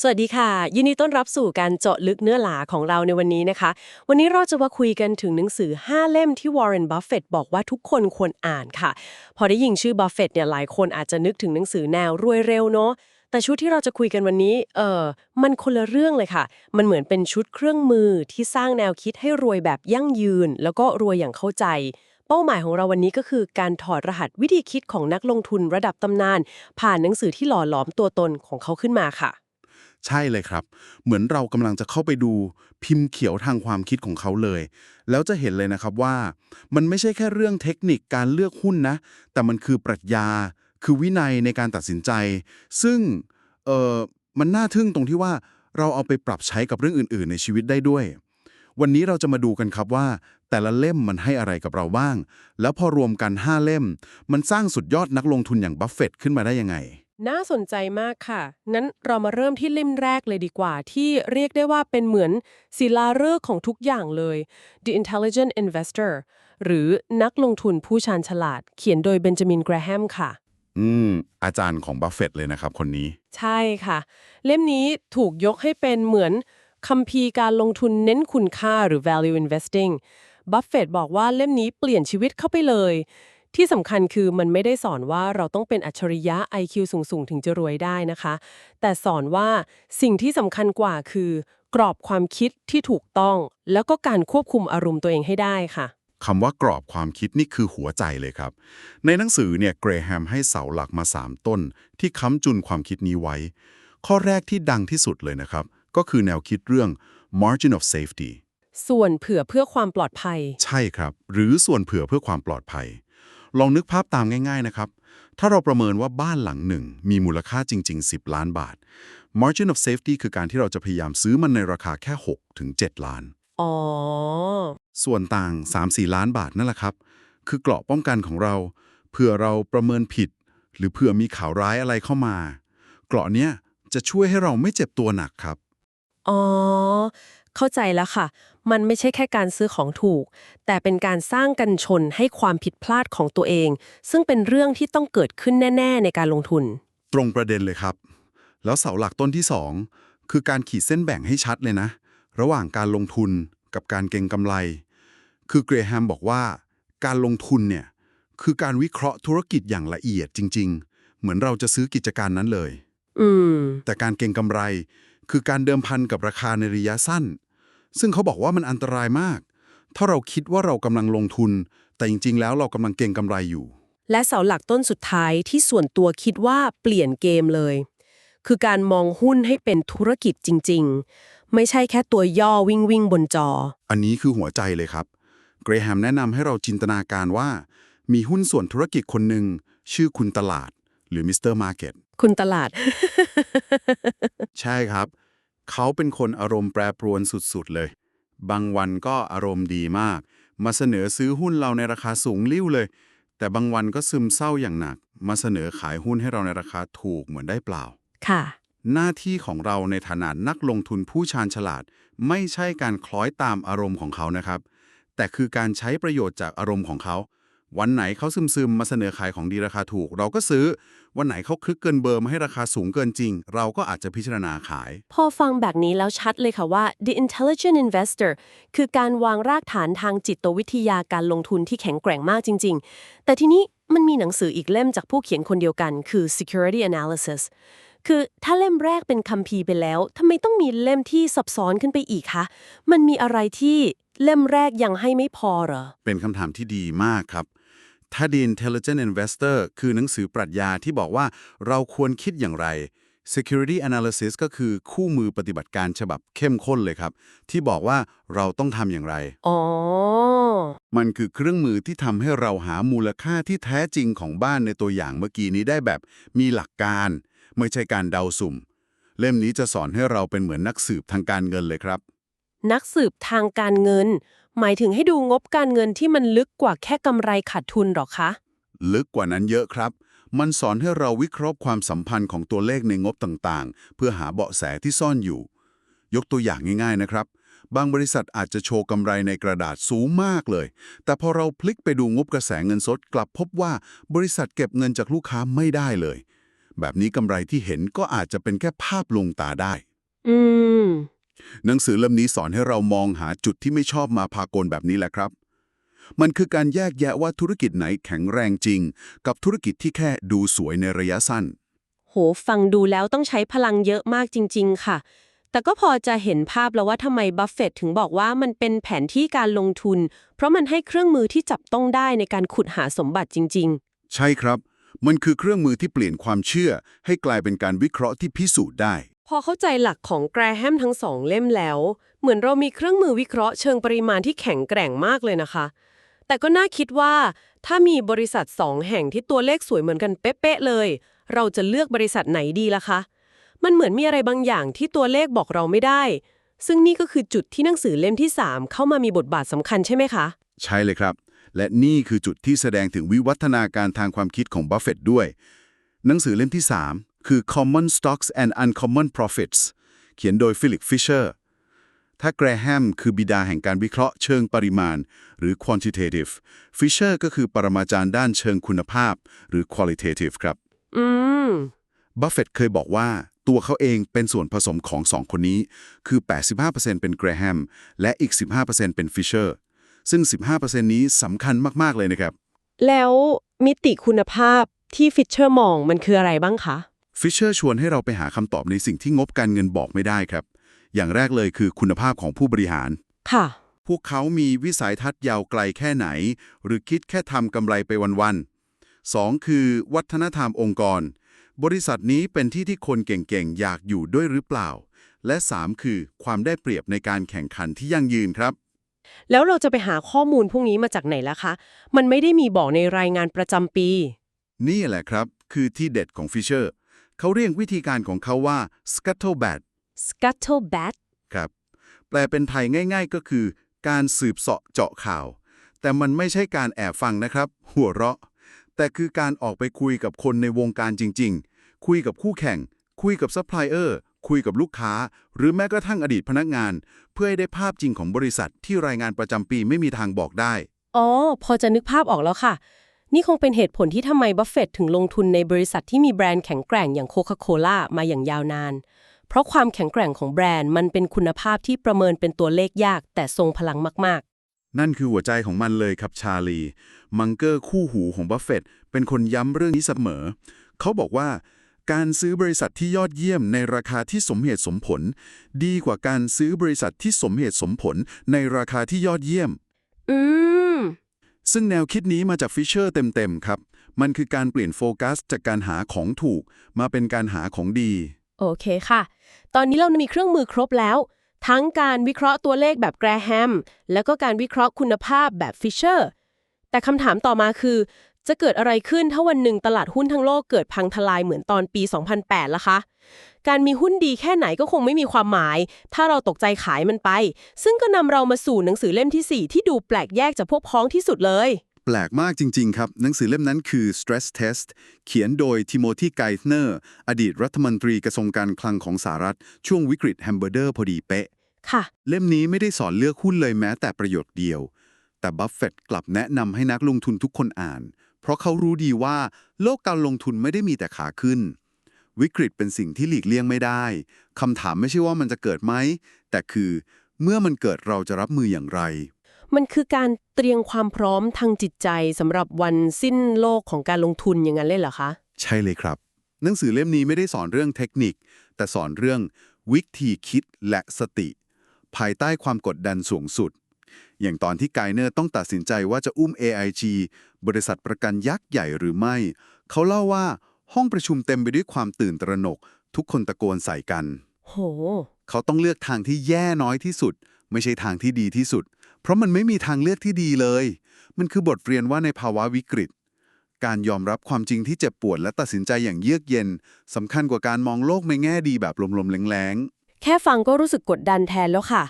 สวัสดีค่ะ ยินดีต้อนรับสู่การเจาะลึกเนื้อหลาของเราในวันนี้นะคะ วันนี้เราจะมาคุยกันถึงหนังสือ 5 เล่มที่วอร์เรนบัฟเฟตบอกว่าทุกคนควรอ่านค่ะ พอได้ยินชื่อบัฟเฟตเนี่ยหลายคนอาจจะนึกถึงหนังสือแนวรวยเร็วเนาะแต่ชุดที่เราจะคุยกันวันนี้เออมันคนละเรื่องเลยค่ะ มันเหมือนเป็นชุดเครื่องมือที่สร้างแนวคิดให้รวยแบบยั่งยืน แล้วก็รวยอย่างเข้าใจเป้าหมายของเราวันนี้ก็คือการถอดรหัสวิธีคิดของนักลงทุนระดับตำนาน ผ่านหนังสือที่หล่อหลอมตัวตนของเขาขึ้นมาค่ะ ใช่เลยครับ เหมือนเรากำลังจะเข้าไปดูพิมพ์เขียวทางความคิดของเขาเลย แล้วจะเห็นเลยนะครับว่า มันไม่ใช่แค่เรื่องเทคนิคการเลือกหุ้นนะ แต่มันคือปรัชญา คือวินัยในการตัดสินใจ ซึ่งเออมันน่าทึ่งตรงที่ว่าเราเอาไปปรับใช้กับเรื่องอื่น ๆ ในชีวิตได้ด้วย วันนี้เราจะมาดูกันครับว่า แต่ละเล่มมันให้อะไรกับเราบ้าง แล้วพอรวมกัน 5 เล่ม มันสร้างสุดยอดนักลงทุนอย่างบัฟเฟตต์ขึ้นมาได้ยังไง น่าสนใจมากค่ะงั้นเรามาเริ่มที่เล่มแรกเลยดีกว่า ที่เรียกได้ว่าเป็นเหมือนศิลาฤกษ์ของทุกอย่างเลย The Intelligent Investor หรือนักลงทุนผู้ชาญฉลาด เขียนโดยเบนจามินแกรแฮมค่ะ อืม อาจารย์ของบัฟเฟตต์เลยนะครับคนนี้ ใช่ค่ะ เล่มนี้ถูกยกให้เป็นเหมือนคัมภีร์การลงทุนเน้นคุณค่าหรือ value investing บัฟเฟตบอกว่าเล่มนี้เปลี่ยนชีวิตเข้าไปเลย ที่สำคัญคือมันไม่ได้สอนว่าเราต้องเป็นอัจฉริยะ IQ สูงๆ ถึงจะรวยได้นะคะ แต่สอนว่าสิ่งที่สำคัญกว่าคือ กรอบความคิดที่ถูกต้อง แล้วก็การควบคุมอารมณ์ตัวเองให้ได้ค่ะคำว่ากรอบความคิดนี่คือหัวใจเลยครับ ในหนังสือเนี่ยเกรแฮมให้เสาหลักมา 3 ต้น ที่ค้ำจุนความคิดนี้ไว้ ข้อแรกที่ดังที่สุดเลยนะครับ ก็คือแนวคิดเรื่อง margin of safety ส่วนเผื่อเพื่อความปลอดภัย ใช่ครับ หรือส่วนเผื่อเพื่อความปลอดภัย ลองนึกภาพตามง่ายๆนะครับ ถ้าเราประเมินว่าบ้านหลังหนึ่ง มีมูลค่าจริง ๆ 10 ล้านบาท margin of safety คือการที่เราจะพยายามซื้อมันในราคาแค่ 6 ถึง 7 ล้าน อ๋อ ส่วนต่าง 3-4 ล้านบาทนั่นแหละครับ คือเกราะป้องกันของเราเพื่อเราประเมินผิด หรือเผื่อมีข่าวร้ายอะไรเข้ามา เกราะเนี้ยจะช่วยให้เราไม่เจ็บตัวหนักครับ อ๋อ เข้าใจแล้วค่ะ มันไม่ใช่แค่การซื้อของถูก แต่เป็นการสร้างกันชนให้ความผิดพลาดของตัวเอง ซึ่งเป็นเรื่องที่ต้องเกิดขึ้นแน่ ๆ ในการลงทุน ตรงประเด็นเลยครับ แล้วเสาหลักต้นที่ 2 คือการขีดเส้นแบ่งให้ชัดเลยนะ ระหว่างการลงทุนกับการเก็งกำไร คือเกรแฮมบอกว่า การลงทุนเนี่ยคือการวิเคราะห์ธุรกิจอย่างละเอียดจริง ๆ เหมือนเราจะซื้อกิจการนั้นเลย อืม แต่การเก็งกำไรคือการเดิมพันกับราคาในระยะสั้น ซึ่งเขาบอกว่ามันอันตรายมาก ถ้าเราคิดว่าเรากำลังลงทุน แต่จริง ๆ แล้วเรากำลังเก็งกำไรอยู่ และเสาหลักต้นสุดท้ายที่ส่วนตัวคิดว่าเปลี่ยนเกมเลย คือการมองหุ้นให้เป็นธุรกิจจริง ๆ ไม่ใช่แค่ตัวย่อวิ่งวิ่งๆบนจอ อันนี้คือหัวใจเลยครับ เกรแฮมแนะนำให้เราจินตนาการว่า มีหุ้นส่วนธุรกิจคนหนึ่งชื่อคุณตลาด หรือมิสเตอร์มาร์เก็ตคุณตลาด ใช่ครับ เขาเป็นคนอารมณ์แปรปรวนสุดๆเลย บางวันก็อารมณ์ดีมาก มาเสนอซื้อหุ้นเราในราคาสูงลิ่วเลย แต่บางวันก็ซึมเศร้าอย่างหนัก มาเสนอขายหุ้นให้เราในราคาถูกเหมือนได้เปล่า ค่ะ หน้าที่ของเราในฐานะนักลงทุนผู้ชาญฉลาด ไม่ใช่การคล้อยตามอารมณ์ของเขานะครับ แต่คือการใช้ประโยชน์จากอารมณ์ของเขา วันไหนเขาซึมซึมๆมาเสนอขายของดีราคาถูก เราก็ซื้อ วันไหนเขาคลึกเกินเบอร์มาให้ราคาสูงเกินจริง เราก็อาจจะพิจารณาขาย พอฟังแบบนี้แล้วชัดเลยค่ะว่า the intelligent investor คือการวางรากฐานทางจิตวิทยาการลงทุนที่แข็งแกร่งมากจริง ๆ แต่ทีนี้มันมีหนังสืออีกเล่มจากผู้เขียนคนเดียวกัน คือ security analysis คือถ้าเล่มแรกเป็นคัมภีร์ไปแล้วทำไมต้องมีเล่มที่ซับซ้อนขึ้นไปอีกคะ มันมีอะไรที่เล่มแรกยังให้ไม่พอเหรอ เป็นคำถามที่ดีมากครับ ถ้า The Intelligent Investor คือหนังสือปรัชญาที่บอกว่าเราควรคิดอย่างไร Security Analysis ก็คือคู่มือปฏิบัติการฉบับเข้มข้นเลยครับ ที่บอกว่าเราต้องทำอย่างไร อ๋อ มันคือเครื่องมือที่ทำให้เราหามูลค่าที่แท้จริงของบ้านในตัวอย่างเมื่อกี้นี้ได้แบบมีหลักการ ไม่ใช่การเดาสุ่ม เล่มนี้จะสอนให้เราเป็นเหมือนนักสืบทางการเงินเลยครับ นักสืบทางการเงิน หมายถึงให้ดูงบการเงินที่มันลึกกว่าแค่กำไรขาดทุนหรอคะ ลึกกว่านั้นเยอะครับ มันสอนให้เราวิเคราะห์ความสัมพันธ์ของตัวเลขในงบต่างๆ เพื่อหาเบาะแสที่ซ่อนอยู่ ยกตัวอย่างง่ายๆนะครับ บางบริษัทอาจจะโชว์กำไรในกระดาษสูงมากเลย แต่พอเราพลิกไปดูงบกระแสเงินสดกลับพบว่าบริษัทเก็บเงินจากลูกค้าไม่ได้เลย แบบนี้กำไรที่เห็นก็อาจจะเป็นแค่ภาพลวงตาได้ อืม หนังสือเล่มนี้สอนให้เรามองหาจุดที่ไม่ชอบมาพากลแบบนี้แหละครับ มันคือการแยกแยะว่าธุรกิจไหนแข็งแรงจริง กับธุรกิจที่แค่ดูสวยในระยะสั้น โห ฟังดูแล้วต้องใช้พลังเยอะมากจริง ๆ ค่ะ แต่ก็พอจะเห็นภาพแล้วว่าทำไมบัฟเฟตต์ถึงบอกว่ามันเป็นแผนที่การลงทุน เพราะมันให้เครื่องมือที่จับต้องได้ในการขุดหาสมบัติจริงใช่ครับ มันคือเครื่องมือที่เปลี่ยนความเชื่อ ให้กลายเป็นการวิเคราะห์ที่พิสูจน์ได้ๆ พอเข้าใจหลักของแกรแฮมทั้งสองเล่มแล้ว เหมือนเรามีเครื่องมือวิเคราะห์เชิงปริมาณที่แข็งแกร่งมากเลยนะคะ แต่ก็น่าคิดว่า ถ้ามีบริษัทสองแห่งที่ตัวเลขสวยเหมือนกันเป๊ะๆเลย เราจะเลือกบริษัทไหนดีล่ะคะ มันเหมือนมีอะไรบางอย่างที่ตัวเลขบอกเราไม่ได้ ซึ่งนี่ก็คือจุดที่หนังสือเล่มที่ 3 เข้ามามีบทบาทสำคัญใช่ไหมคะ ใช่เลยครับ และนี่คือจุดที่แสดงถึงวิวัฒนาการทางความคิดของบัฟเฟตต์ด้วย หนังสือเล่มที่3 คือ Common Stocks and Uncommon Profits เขียนโดยฟิลิปฟิชเชอร์ ถ้าแกรแฮมคือบิดาแห่งการวิเคราะห์เชิงปริมาณ หรือ quantitative ฟิชเชอร์ก็คือปรมาจารย์ด้านเชิงคุณภาพ หรือ qualitative ครับ อืม บัฟเฟตต์เคยบอกว่าตัวเขาเองเป็นส่วนผสมของสองคนนี้ คือ 85%เป็นแกรแฮม และอีก 15%เป็นฟิชเชอร์ ซึ่ง 15%นี้สำคัญมาก ๆ เลยนะครับ แล้วมิติคุณภาพที่ฟิชเชอร์มองมันคืออะไรบ้างคะ ฟิชเชอร์ชวนให้เราไปหาคำตอบในสิ่งที่งบการเงินบอกไม่ได้ครับ อย่างแรกเลยคือคุณภาพของผู้บริหาร ค่ะ พวกเขามีวิสัยทัศน์ยาวไกลแค่ไหน หรือคิดแค่ทำกำไรไปวันๆ 2. คือวัฒนธรรมองค์กร บริษัทนี้เป็นที่ที่คนเก่งๆ อยากอยู่ด้วยหรือเปล่า และ 3. คือความได้เปรียบในการแข่งขันที่ยั่งยืนครับ แล้วเราจะไปหาข้อมูลพวกนี้มาจากไหนล่ะคะ มันไม่ได้มีบอกในรายงานประจำปี นี่แหละครับ คือที่เด็ดของฟิชเชอร์ เขาเรียกวิธีการของเขาว่า scuttlebat scuttlebat ครับ แปลเป็นไทยง่ายๆก็คือ การสืบเสาะเจาะข่าว แต่มันไม่ใช่การแอบฟังนะครับ หัวเราะ แต่คือการออกไปคุยกับคนในวงการจริงๆ คุยกับคู่แข่ง คุยกับซัพพลายเออร์คุยกับลูกค้า หรือแม้กระทั่งอดีตพนักงาน เพื่อให้ได้ภาพจริงของบริษัทที่รายงานประจำปีไม่มีทางบอกได้ อ๋อ พอจะนึกภาพออกแล้วค่ะ นี่คงเป็นเหตุผลที่ทำไมบัฟเฟตต์ถึงลงทุนในบริษัทที่มีแบรนด์แข็งแกร่งอย่างโคคาโคล่ามาอย่างยาวนาน เพราะความแข็งแกร่งของแบรนด์มันเป็นคุณภาพที่ประเมินเป็นตัวเลขยาก แต่ทรงพลังมากนั่นคือหัวใจของมันเลยครับชาลี มังเกอร์คู่หูของบัฟเฟตต์เป็นคนย้ำเรื่องนี้เสมอ เขาบอกว่าการซื้อบริษัทที่ยอดเยี่ยมในราคาที่สมเหตุสมผล ดีกว่าการซื้อบริษัทที่สมเหตุสมผลในราคาที่ยอดเยี่ยมๆอืม ซึ่งแนวคิดนี้มาจากฟิชเชอร์เต็มๆครับ มันคือการเปลี่ยนโฟกัสจากการหาของถูก มาเป็นการหาของดี โอเคค่ะ ตอนนี้เรามีเครื่องมือครบแล้ว ทั้งการวิเคราะห์ตัวเลขแบบแกรแฮม แล้วก็การวิเคราะห์คุณภาพแบบฟิชเชอร์ แต่คำถามต่อมาคือ จะเกิดอะไรขึ้นถ้าวันหนึ่งตลาดหุ้นทั้งโลกเกิดพังทลายเหมือนตอนปี 2008ล่ะคะ การมีหุ้นดีแค่ไหนก็คงไม่มีความหมาย ถ้าเราตกใจขายมันไป ซึ่งก็นำเรามาสู่หนังสือเล่มทีสี่4 ที่ดูแปลกแยกจากพวกพ้องที่สุดเลยแปลกมากจริง ๆ ครับ หนังสือเล่มนั้นคือ Stress Test เขียนโดยทิโมธีไกเนอร์อดีตรัฐมนตรีกระทรวงการคลังของสหรัฐ ช่วงวิกฤตแฮมเบอร์เดอร์พอดีเป๊ะ ค่ะ เล่มนี้ไม่ได้สอนเลือกหุ้นเลยแม้แต่ประโยคเดียว แต่บัฟเฟตต์กลับแนะนำให้นักลงทุนทุกคนอ่าน เพราะเขารู้ดีว่าโลกการลงทุนไม่ได้มีแต่ขาขึ้น วิกฤตเป็นสิ่งที่หลีกเลี่ยงไม่ได้คำถามไม่ใช่ว่ามันจะเกิดไหม แต่คือเมื่อมันเกิดเราจะรับมืออย่างไร มันคือการเตรียมความพร้อมทางจิตใจสำหรับวันสิ้นโลกของการลงทุนอย่างนั้นเลยเหรอคะ ใช่เลยครับ หนังสือเล่มนี้ไม่ได้สอนเรื่องเทคนิค แต่สอนเรื่องวิธีคิดและสติ ภายใต้ความกดดันสูงสุด อย่างตอนที่ไกเนอร์ต้องตัดสินใจว่าจะอุ้ม AIG บริษัทประกันยักษ์ใหญ่หรือไม่ เขาเล่าว่าห้องประชุมเต็มไปด้วยความตื่นตระหนก ทุกคนตะโกนใส่กัน โห เขาต้องเลือกทางที่แย่น้อยที่สุด ไม่ใช่ทางที่ดีที่สุด เพราะมันไม่มีทางเลือกที่ดีเลย มันคือบทเรียนว่าในภาวะวิกฤต การยอมรับความจริงที่เจ็บปวดและตัดสินใจอย่างเยือกเย็นสำคัญกว่าการมองโลกในแง่ดีแบบลมๆแรงแค่ฟังก็รู้สึกกดดันแทนแล้วค่ะ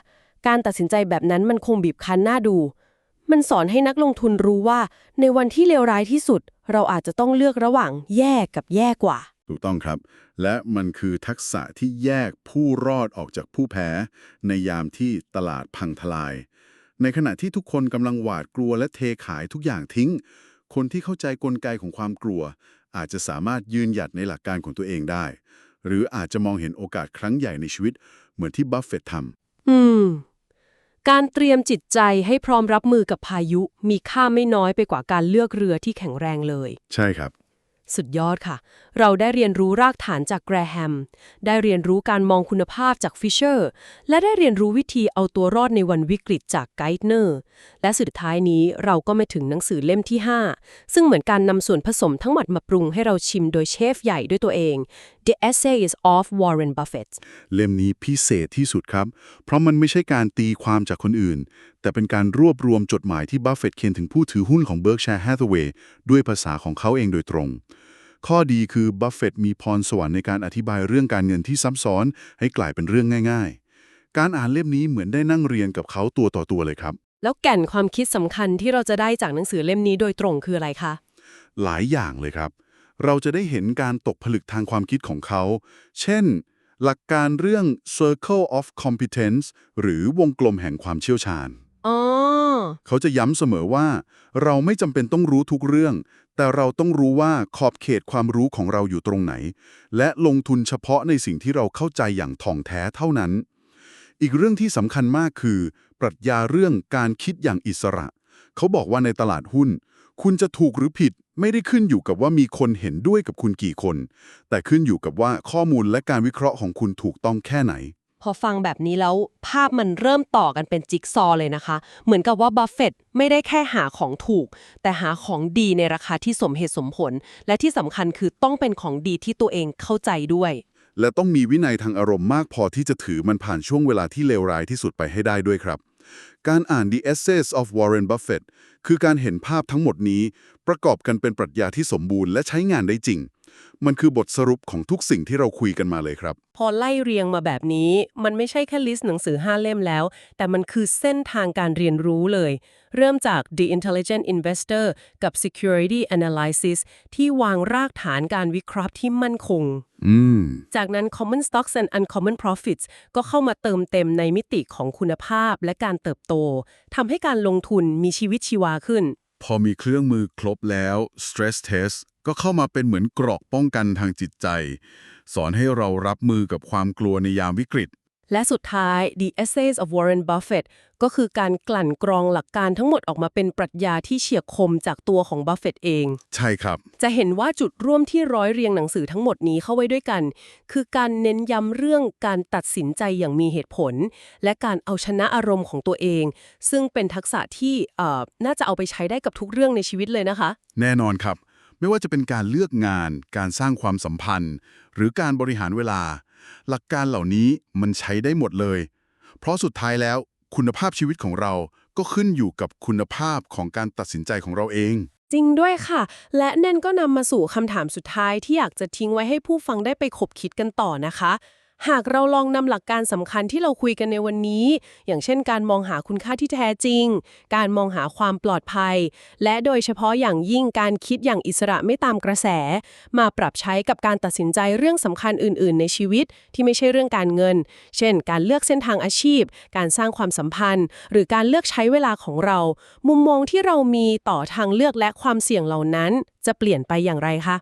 การตัดสินใจแบบนั้นมันคงบีบคั้นหน้าดู มันสอนให้นักลงทุนรู้ว่า ในวันที่เลวร้ายที่สุด เราอาจจะต้องเลือกระหว่างแย่กับแย่กว่าๆถูกต้องครับ และมันคือทักษะที่แยกผู้รอดออกจากผู้แพ้ ในยามที่ตลาดพังทลาย ในขณะที่ทุกคนกำลังหวาดกลัวและเทขายทุกอย่างทิ้ง คนที่เข้าใจกลไกของความกลัว อาจจะสามารถยืนหยัดในหลักการของตัวเองได้ หรืออาจจะมองเห็นโอกาสครั้งใหญ่ในชีวิต เหมือนที่บัฟเฟตทำอืม การเตรียมจิตใจให้พร้อมรับมือกับพายุ มีค่าไม่น้อยไปกว่าการเลือกเรือที่แข็งแรงเลย ใช่ครับ สุดยอดค่ะ เราได้เรียนรู้รากฐานจากแกรแฮม ได้เรียนรู้การมองคุณภาพจากฟิชเชอร์ และได้เรียนรู้วิธีเอาตัวรอดในวันวิกฤตจากไกด์เนอร์ และสุดท้ายนี้เราก็มาถึงหนังสือเล่มที่ 5 ซึ่งเหมือนการนำส่วนผสมทั้งหมดมาปรุงให้เราชิมโดยเชฟใหญ่ด้วยตัวเอง The Essays of Warren Buffett เล่มนี้พิเศษที่สุดครับ เพราะมันไม่ใช่การตีความจากคนอื่น แต่เป็นการรวบรวมจดหมายที่บัฟเฟตต์เขียนถึงผู้ถือหุ้นของ Berkshire Hathaway ด้วยภาษาของเขาเองโดยตรง ข้อดีคือบัฟเฟตต์มีพรสวรรค์ในการอธิบายเรื่องการเงินที่ซับซ้อน ให้กลายเป็นเรื่องง่าย ๆ การอ่านเล่มนี้เหมือนได้นั่งเรียนกับเขาตัวต่อตัวเลยครับ แล้วแก่นความคิดสำคัญที่เราจะได้จากหนังสือเล่มนี้โดยตรงคืออะไรคะ หลายอย่างเลยครับ เราจะได้เห็นการตกผลึกทางความคิดของเขา เช่น หลักการเรื่อง circle of competence หรือวงกลมแห่งความเชี่ยวชาญ อ๋อ เขาจะย้ำเสมอว่า เราไม่จำเป็นต้องรู้ทุกเรื่อง แต่เราต้องรู้ว่าขอบเขตความรู้ของเราอยู่ตรงไหน และลงทุนเฉพาะในสิ่งที่เราเข้าใจอย่างท่องแท้เท่านั้น อีกเรื่องที่สำคัญมากคือ ปรัชญาเรื่องการคิดอย่างอิสระ เขาบอกว่าในตลาดหุ้น คุณจะถูกหรือผิดไม่ได้ขึ้นอยู่กับว่ามีคนเห็นด้วยกับคุณกี่คน แต่ขึ้นอยู่กับว่าข้อมูลและการวิเคราะห์ของคุณถูกต้องแค่ไหน พอฟังแบบนี้แล้วภาพมันเริ่มต่อกันเป็นจิ๊กซอว์เลยนะคะ เหมือนกับว่าบัฟเฟต์ไม่ได้แค่หาของถูก แต่หาของดีในราคาที่สมเหตุสมผล และที่สำคัญคือต้องเป็นของดีที่ตัวเองเข้าใจด้วย และต้องมีวินัยทางอารมณ์มากพอที่จะถือมันผ่านช่วงเวลาที่เลวร้ายที่สุดไปให้ได้ด้วยครับ การอ่าน The Essays of Warren Buffett คือการเห็นภาพทั้งหมดนี้ ประกอบกันเป็นปรัชญาที่สมบูรณ์และใช้งานได้จริง มันคือบทสรุปของทุกสิ่งที่เราคุยกันมาเลยครับ พอไล่เรียงมาแบบนี้ มันไม่ใช่แค่ลิสต์หนังสือ 5 เล่มแล้ว แต่มันคือเส้นทางการเรียนรู้เลย เริ่มจาก The Intelligent Investor กับ Security Analysis ที่วางรากฐานการวิเคราะห์ที่มั่นคงอืมจากนั้น Common Stocks and Uncommon Profits ก็เข้ามาเติมเต็มในมิติของคุณภาพและการเติบโตทำให้การลงทุนมีชีวิตชีวาขึ้น พอมีเครื่องมือครบแล้ว Stress Test ก็เข้ามาเป็นเหมือนเกราะป้องกันทางจิตใจ สอนให้เรารับมือกับความกลัวในยามวิกฤต และสุดท้าย The Essays of Warren Buffett ก็คือการกลั่นกรองหลักการทั้งหมดออกมาเป็นปรัชญาที่เฉียบคมจากตัวของบัฟเฟตเอง ใช่ครับ จะเห็นว่าจุดร่วมที่ร้อยเรียงหนังสือทั้งหมดนี้เข้าไว้ด้วยกัน คือการเน้นย้ำเรื่องการตัดสินใจอย่างมีเหตุผล และการเอาชนะอารมณ์ของตัวเอง ซึ่งเป็นทักษะที่เอ่อน่าจะเอาไปใช้ได้กับทุกเรื่องในชีวิตเลยนะคะ แน่นอนครับ ไม่ว่าจะเป็นการเลือกงาน การสร้างความสัมพันธ์ หรือการบริหารเวลา หลักการเหล่านี้มันใช้ได้หมดเลย เพราะสุดท้ายแล้วคุณภาพชีวิตของเราก็ขึ้นอยู่กับคุณภาพของการตัดสินใจของเราเอง จริงด้วยค่ะ และแน่นก็นำมาสู่คำถามสุดท้ายที่อยากจะทิ้งไว้ให้ผู้ฟังได้ไปคบคิดกันต่อนะคะ หากเราลองนำหลักการสำคัญที่เราคุยกันในวันนี้ อย่างเช่นการมองหาคุณค่าที่แท้จริง การมองหาความปลอดภัย และโดยเฉพาะอย่างยิ่งการคิดอย่างอิสระไม่ตามกระแส มาปรับใช้กับการตัดสินใจเรื่องสำคัญอื่น ๆ ในชีวิตที่ไม่ใช่เรื่องการเงิน เช่น การเลือกเส้นทางอาชีพ การสร้างความสัมพันธ์ หรือการเลือกใช้เวลาของเรา มุมมองที่เรามีต่อทางเลือกและความเสี่ยงเหล่านั้น จะเปลี่ยนไปอย่างไรคะ